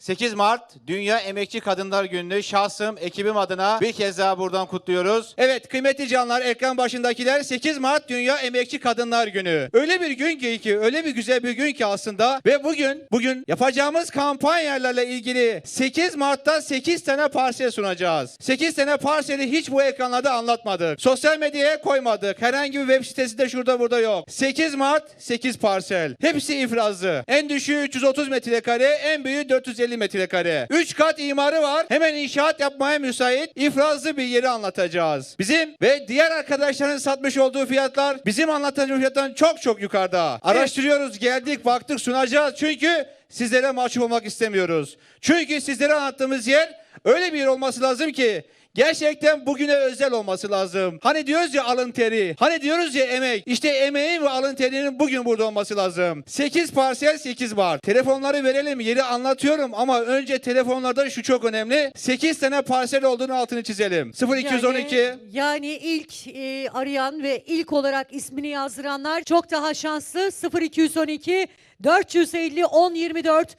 8 Mart Dünya Emekçi Kadınlar Günü'nü şahsım, ekibim adına bir kez daha buradan kutluyoruz. Evet kıymetli canlar, ekran başındakiler 8 Mart Dünya Emekçi Kadınlar Günü. Öyle bir gün ki, ki öyle bir güzel bir gün ki aslında ve bugün bugün yapacağımız kampanyalarla ilgili 8 Mart'ta 8 tane parsel sunacağız. 8 tane parseli hiç bu ekranlarda anlatmadık. Sosyal medyaya koymadık. Herhangi bir web sitesi de şurada burada yok. 8 Mart 8 parsel. Hepsi ifrazlı. En düşüğü 330 metrekare, en büyüğü 450 metrekare. 3 kat imarı var. Hemen inşaat yapmaya müsait ifrazlı bir yeri anlatacağız. Bizim ve diğer arkadaşların satmış olduğu fiyatlar bizim anlatacağımız fiyattan çok çok yukarıda. Araştırıyoruz, geldik, baktık, sunacağız. Çünkü sizlere mahcup olmak istemiyoruz. Çünkü sizlere anlattığımız yer öyle bir yer olması lazım ki Gerçekten bugüne özel olması lazım. Hani diyoruz ya alın teri. Hani diyoruz ya emek. İşte emeğin ve alın terinin bugün burada olması lazım. 8 parsel 8 bar. Telefonları verelim. Yeri anlatıyorum ama önce telefonlarda şu çok önemli. 8 tane parsel olduğunu altını çizelim. 0212 Yani, yani ilk e, arayan ve ilk olarak ismini yazdıranlar çok daha şanslı. 0212 450 1024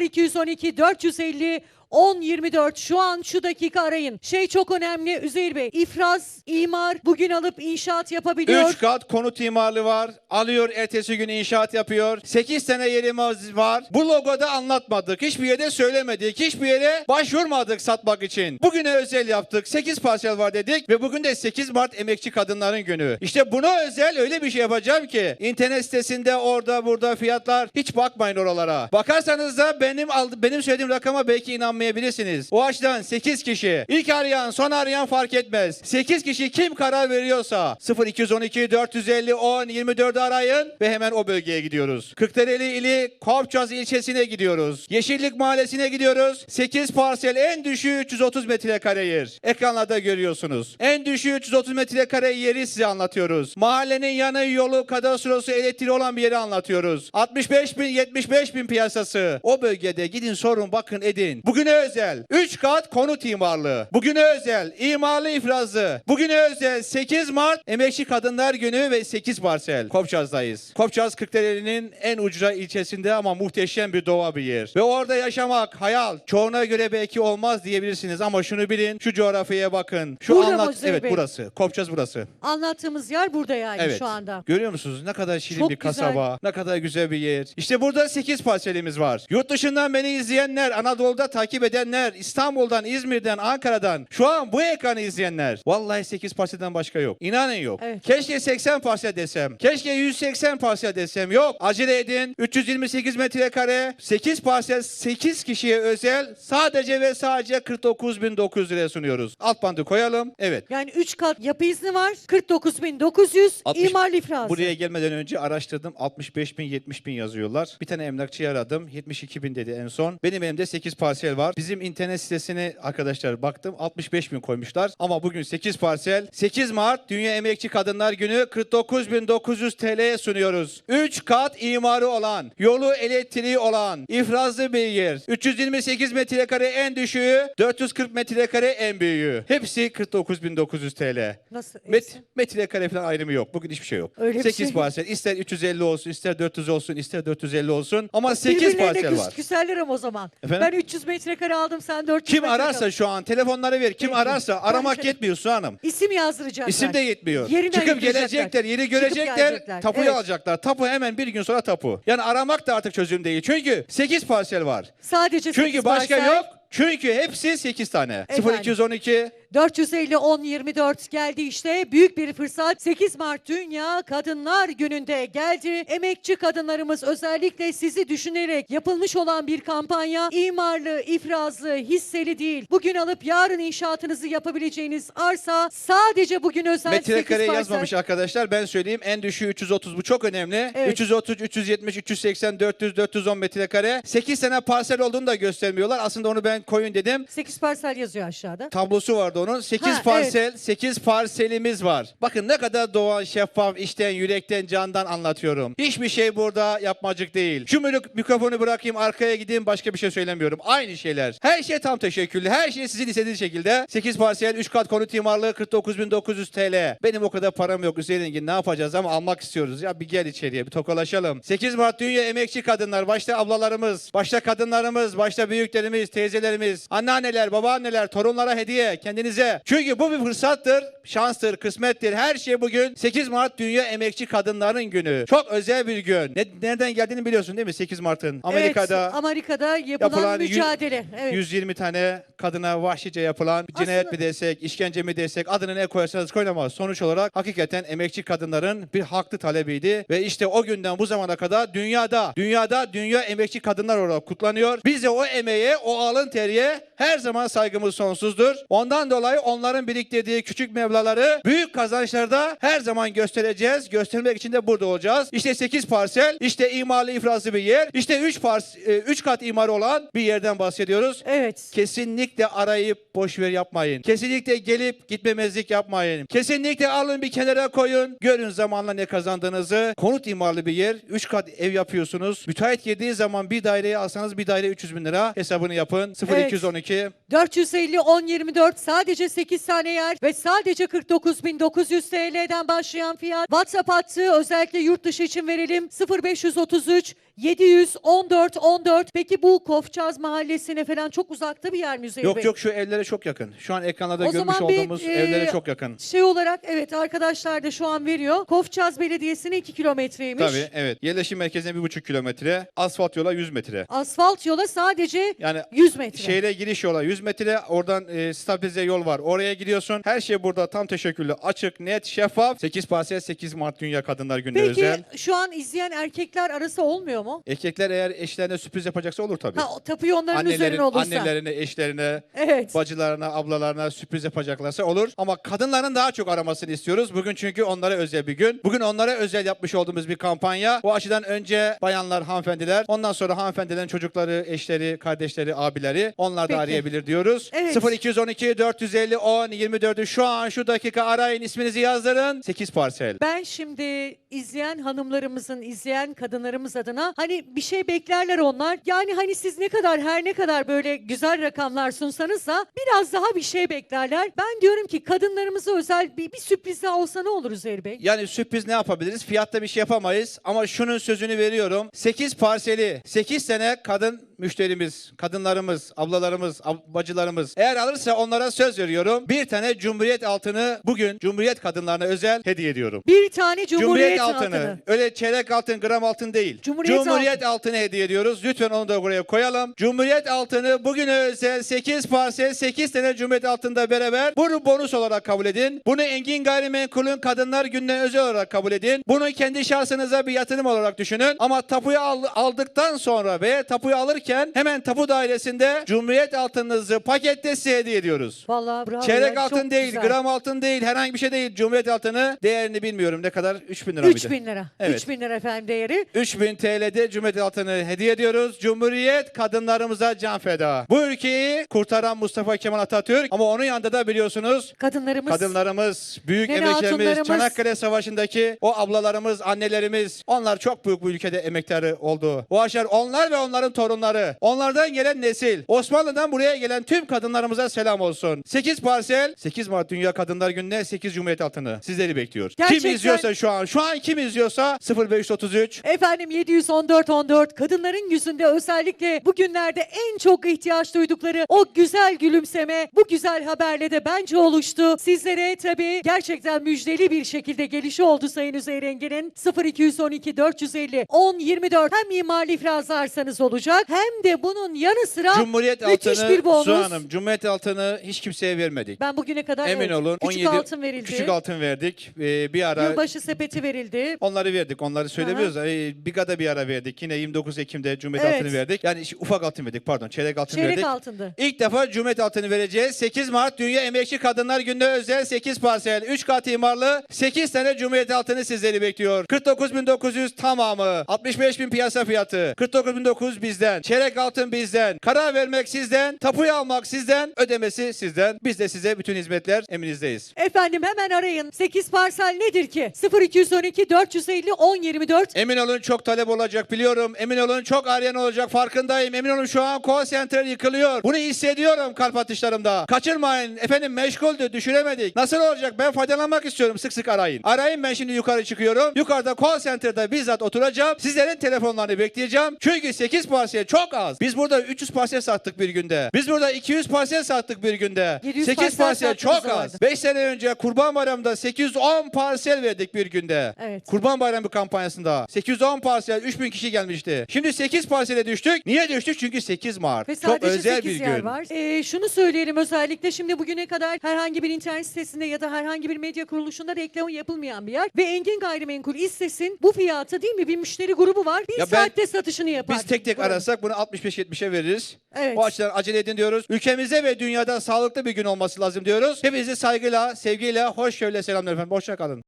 0212 450 1024 şu an şu dakika arayın. Şey çok önemli Üzeyir Bey. İfraz, imar bugün alıp inşaat yapabiliyor. 3 kat konut imarlı var. Alıyor ertesi gün inşaat yapıyor. 8 tane yerimiz var. Bu logoda anlatmadık. Hiçbir yerde söylemedik. Hiçbir yere başvurmadık satmak için. Bugüne özel yaptık. 8 parsel var dedik ve bugün de 8 Mart Emekçi Kadınların Günü. İşte buna özel öyle bir şey yapacağım ki internet sitesinde orada burada fiyatlar hiç bakmayın oralara. Bakarsanız da benim benim söylediğim rakama belki inanmayabilirsiniz. O açıdan 8 kişi. İlk arayan, son arayan fark etmez. 8 kişi kim karar veriyorsa 0212 450 10 24 arayın ve hemen o bölgeye gidiyoruz. Kırklareli ili Kopçaz ilçesine gidiyoruz. Yeşillik mahallesine gidiyoruz. 8 parsel en düşüğü 330 metrekare yer. Ekranlarda görüyorsunuz. En düşüğü 330 metrekare yeri size anlatıyoruz. Mahallenin yanı yolu kadastrosu elektriği olan bir yeri anlatıyoruz. 65 bin 75 bin piyasası. O bölgede gidin sorun bakın edin. Bugüne özel 3 kat konut imarlı. Bugüne özel imarlı ifrazlı. Bugüne özel 8 Mart Emekçi Kadınlar Günü ve 8 parsel. Kopçaz'dayız. Kopçaz Kırklareli'nin en ucra ilçesinde ama muhteşem bir doğa bir yer. Ve orada yaşamak hayal. Çoğuna göre belki olmaz diyebilirsiniz ama şunu bilin. Şu coğrafyaya bakın. Şu Burada anlat evet Bey? burası. Kopçaz burası. Anlattığımız yer burada yani Evet. şu anda. Görüyor musunuz ne kadar şirin Çok bir güzel. kasaba, ne kadar güzel bir yer. İşte burada 8 parselimiz var. Yurt dışından beni izleyenler, Anadolu'da takip edenler, İstanbul'dan, İzmir'den, Ankara'dan, şu an bu ekranı izleyenler. Vallahi 8 parselden başka yok. İnanın yok. Evet. Keşke 80 parsel desem. Keşke 180 parsel desem. Yok. Acele edin. 328 metrekare, 8 parsel, 8 kişiye özel sadece ve sadece 49.900 liraya sunuyoruz. Alt bandı koyalım. Evet. Yani 3 kat yapı izni var. 49.900 60 imar ifrazı. Buraya gelmeden önce araştırdım. 65 bin 70 bin yazıyorlar. Bir tane emlakçıyı aradım. 72 bin dedi en son. Benim elimde 8 parsel var. Bizim internet sitesine arkadaşlar baktım. 65 bin koymuşlar. Ama bugün 8 parsel. 8 Mart Dünya Emekçi Kadınlar Günü 49.900 TL'ye sunuyoruz. 3 kat imarı olan, yolu elektriği olan, ifrazlı bir yer. 328 metrekare en düşüğü, 440 metrekare en büyüğü. Hepsi 49.900 TL. Nasıl? Met, metrekare falan ayrımı yok. Bugün hiçbir şey yok. Öyle bir 8 şey. parsel. İster 350 olsun, ister 400 olsun, ister 450 olsun. Ama 8 Birbirlerine parsel küs, var. küserler ama o zaman. Efendim? Ben 300 metrekare aldım sen 400 Kim metrekare ararsa şu an telefonları ver. Kim Peki. ararsa aramak Bence- yetmiyor Su Hanım. İsim yazdıracaklar. İsim de yetmiyor. Yerine Çıkıp gelecekler, yeri görecekler, tapuyu Evet. alacaklar. Tapu hemen bir gün sonra tapu. Yani aramak da artık çözüm değil. Çünkü 8 parsel var. Sadece Çünkü sekiz başka parsel. yok. Çünkü hepsi 8 tane. Efendim. 0212 450 10 24 geldi işte. Büyük bir fırsat. 8 Mart Dünya Kadınlar Günü'nde geldi. Emekçi kadınlarımız özellikle sizi düşünerek yapılmış olan bir kampanya imarlı, ifrazlı, hisseli değil. Bugün alıp yarın inşaatınızı yapabileceğiniz arsa sadece bugün özel 8 Metrekare parsel. yazmamış arkadaşlar. Ben söyleyeyim. En düşüğü 330. Bu çok önemli. Evet. 330, 370, 380, 400, 410 metrekare. 8 tane parsel olduğunu da göstermiyorlar. Aslında onu ben koyun dedim. 8 parsel yazıyor aşağıda. Tablosu vardı onun. 8 Ha, parsel, 8 parselimiz var. Bakın ne kadar doğal, şeffaf, içten, yürekten, candan anlatıyorum. Hiçbir şey burada yapmacık değil. Şu mik- mikrofonu bırakayım, arkaya gideyim, başka bir şey söylemiyorum. Aynı şeyler. Her şey tam teşekküllü. Her şey sizin istediğiniz şekilde. 8 parsel, 3 kat konut imarlığı 49.900 TL. Benim o kadar param yok Hüseyin Engin. Ne yapacağız ama almak istiyoruz. Ya bir gel içeriye, bir tokalaşalım. 8 Mart Dünya Emekçi Kadınlar. Başta ablalarımız, başta kadınlarımız, başta büyüklerimiz, teyzelerimiz, anneanneler, babaanneler, torunlara hediye kendinize. Çünkü bu bir fırsattır, şanstır, kısmettir. Her şey bugün 8 Mart Dünya Emekçi Kadınların Günü. Çok özel bir gün. Ne, nereden geldiğini biliyorsun değil mi 8 Mart'ın? Amerika'da Evet, Amerika'da yapılan yapılan mücadele. Evet. 120 tane kadına vahşice yapılan cinayet Aslında- mi desek, işkence mi desek adını ne koyarsanız koyun ama sonuç olarak hakikaten emekçi kadınların bir haklı talebiydi ve işte o günden bu zamana kadar dünyada dünyada dünya emekçi kadınlar olarak kutlanıyor. Biz de o emeğe, o alın teriye her zaman saygımız sonsuzdur. Ondan dolayı onların biriktirdiği küçük mevlaları büyük kazançlarda her zaman göstereceğiz. Göstermek için de burada olacağız. İşte 8 parsel, işte imarlı ifrazlı bir yer, işte 3 pars 3 kat imarı olan bir yerden bahsediyoruz. Evet. Kesinlikle arayıp boş ver yapmayın. Kesinlikle gelip gitmemezlik yapmayın. Kesinlikle alın bir kenara koyun. Görün zamanla ne kazandığınızı. Konut imarlı bir yer. 3 kat ev yapıyorsunuz. Müteahhit girdiği zaman bir daireyi alsanız bir daire 300 bin lira. Hesabını yapın. 0212 450 1024 sadece 8 tane yer ve sadece 49.900 TL'den başlayan fiyat. WhatsApp hattı özellikle yurt dışı için verelim 0533 714 14. Peki bu Kofçaz mahallesine falan çok uzakta bir yer mi Üzeyir Yok Bey? yok şu evlere çok yakın. Şu an ekranlarda O görmüş zaman bir, olduğumuz e, evlere çok yakın. Şey olarak evet arkadaşlar da şu an veriyor. Kofçaz Belediyesi'ne 2 kilometreymiş. Tabii evet. Yerleşim merkezine 1,5 kilometre. Asfalt yola 100 metre. Asfalt yola sadece Yani 100 metre. Şehre giriş yola 100 metre oradan e, stabilize yol var. Oraya gidiyorsun. Her şey burada tam teşekküllü. Açık, net, şeffaf. 8 parsel 8 Mart Dünya Kadınlar Günü'ne Peki özel. şu an izleyen erkekler arası olmuyor mu? Erkekler eğer eşlerine sürpriz yapacaksa olur tabii. Ha o tapuyu onların Annelerin, üzerine olursa. annelerine, eşlerine, Evet. bacılarına, ablalarına sürpriz yapacaklarsa olur. Ama kadınların daha çok aramasını istiyoruz. Bugün çünkü onlara özel bir gün. Bugün onlara özel yapmış olduğumuz bir kampanya. Bu açıdan önce bayanlar, hanımefendiler, ondan sonra hanımefendilerin çocukları, eşleri, kardeşleri, abileri onlar da Peki. arayabilir diyoruz. Evet. 0212 450 10 24'ü şu an şu dakika arayın isminizi yazdırın. 8 parsel. Ben şimdi izleyen hanımlarımızın, izleyen kadınlarımız adına hani bir şey beklerler onlar. Yani hani siz ne kadar her ne kadar böyle güzel rakamlar sunsanız da biraz daha bir şey beklerler. Ben diyorum ki kadınlarımıza özel bir, bir sürpriz daha olsa ne olur Üzeyir Bey? Yani sürpriz ne yapabiliriz? Fiyatta bir şey yapamayız ama şunun sözünü veriyorum. 8 parseli, 8 sene kadın müşterimiz, kadınlarımız, ablalarımız, ab- bacılarımız eğer alırsa onlara söz veriyorum. Bir tane Cumhuriyet altını bugün Cumhuriyet kadınlarına özel hediye ediyorum. Bir tane Cumhuriyet, altını. altını. Öyle çeyrek altın, gram altın değil. Cumhuriyet altını hediye ediyoruz. Lütfen onu da buraya koyalım. Cumhuriyet altını bugüne özel 8 parsel 8 tane Cumhuriyet altında beraber bunu bonus olarak kabul edin. Bunu Engin Gayrimenkul'ün Kadınlar Günü'ne özel olarak kabul edin. Bunu kendi şahsınıza bir yatırım olarak düşünün. Ama tapuyu al- aldıktan sonra ve tapuyu alırken hemen tapu dairesinde Cumhuriyet altınınızı pakette size hediye ediyoruz. Vallahi bravo. Çeyrek ya, altın çok değil, güzel. gram altın değil, herhangi bir şey değil. Cumhuriyet altını değerini bilmiyorum ne kadar? 3000 lira mıydı? 3000 lira. Evet. 3000 lira efendim değeri. 3000 TL'de Cumhuriyet altını hediye ediyoruz. Cumhuriyet kadınlarımıza can feda. Bu ülkeyi kurtaran Mustafa Kemal Atatürk ama onun yanında da biliyorsunuz Kadınlarımız. kadınlarımız, büyük emeklerimiz. Çanakkale Savaşı'ndaki o ablalarımız, annelerimiz onlar çok büyük bu ülkede emektarı oldu. O aşar onlar ve onların torunları, onlardan gelen nesil, Osmanlı'dan buraya gelen tüm kadınlarımıza selam olsun. 8 parsel, 8 Mart Dünya Kadınlar Günü'ne 8 Cumhuriyet altını sizleri bekliyor. Gerçekten- Kim izliyorsa şu an, şu an kim izliyorsa 0533 Efendim 714 14 kadınların yüzünde özellikle bugünlerde en çok ihtiyaç duydukları o güzel gülümseme bu güzel haberle de bence oluştu. Sizlere tabii gerçekten müjdeli bir şekilde gelişi oldu Sayın Üzeyir Engin'in 0212 450 10 24 hem mimarlı ifrazlarsanız olacak hem de bunun yanı sıra Cumhuriyet müthiş altını bir bonus. Su Hanım, Cumhuriyet altını hiç kimseye vermedik. Ben bugüne kadar Emin evet, olun. küçük 17 altın verildi. Küçük altın verdik. Ee, bir ara Yılbaşı sepeti verildi. onları verdik. Onları söylemiyoruz. Ee, Biga'da bir ara verdik. Yine 29 Ekim'de Cumhuriyet Evet. altını verdik. Yani işte ufak altın verdik pardon çeyrek altın Çeyrek verdik. altındı. İlk defa Cumhuriyet altını vereceğiz. 8 Mart Dünya Emekçi Kadınlar Günü'ne özel 8 parsel, 3 kat imarlı 8 tane Cumhuriyet altını sizleri bekliyor. 49.900 tamamı. 65.000 piyasa fiyatı. 49.900 bizden. Çeyrek altın bizden. Karar vermek sizden. Tapuyu almak sizden. Ödemesi sizden. Biz de size bütün hizmetler eminizdeyiz. Efendim hemen arayın. 8 parsel nedir ki? 0212 450 1024. Emin olun çok talep olacak biliyorum. Emin olun çok arayan olacak farkındayım. Emin olun şu an call center yıkılıyor. Bunu hissediyorum kalp atışlarımda. Kaçırmayın. Efendim meşguldü düşüremedik. Nasıl olacak? Ben faydalanmak istiyorum. Sık sık arayın. Arayın ben şimdi yukarı çıkıyorum. Yukarıda call center'da bizzat oturacağım. Sizlerin telefonlarını bekleyeceğim. Çünkü 8 parsel çok az. Biz burada 300 parsel sattık bir günde. Biz burada 200 parsel sattık bir günde. 700 8 parsel parsel çok az. vardı. 5 sene önce Kurban Bayramı'nda 810 parsel verdik bir günde. Evet. Kurban Bayramı kampanyasında 810 parsel 3000 kişi gelmişti. Şimdi 8 parsele düştük. Niye düştük? Çünkü 8 Mart. Ve Çok sadece özel 8 bir yer gün. var. Ee, şunu söyleyelim özellikle şimdi bugüne kadar herhangi bir internet sitesinde ya da herhangi bir medya kuruluşunda reklamı yapılmayan bir yer. Ve Engin Gayrimenkul İstes'in bu fiyatı değil mi bir müşteri grubu var. Bir Ya ben- saatte satışını yapar. Biz tek tek Buyurun. arasak bunu 65-70'e veririz. Evet. O açıdan acele edin diyoruz. Ülkemizde ve dünyada sağlıklı bir gün olması lazım diyoruz. Hepinizi saygıyla, sevgiyle, hoşgörüyle selamlar efendim. Hoşça kalın.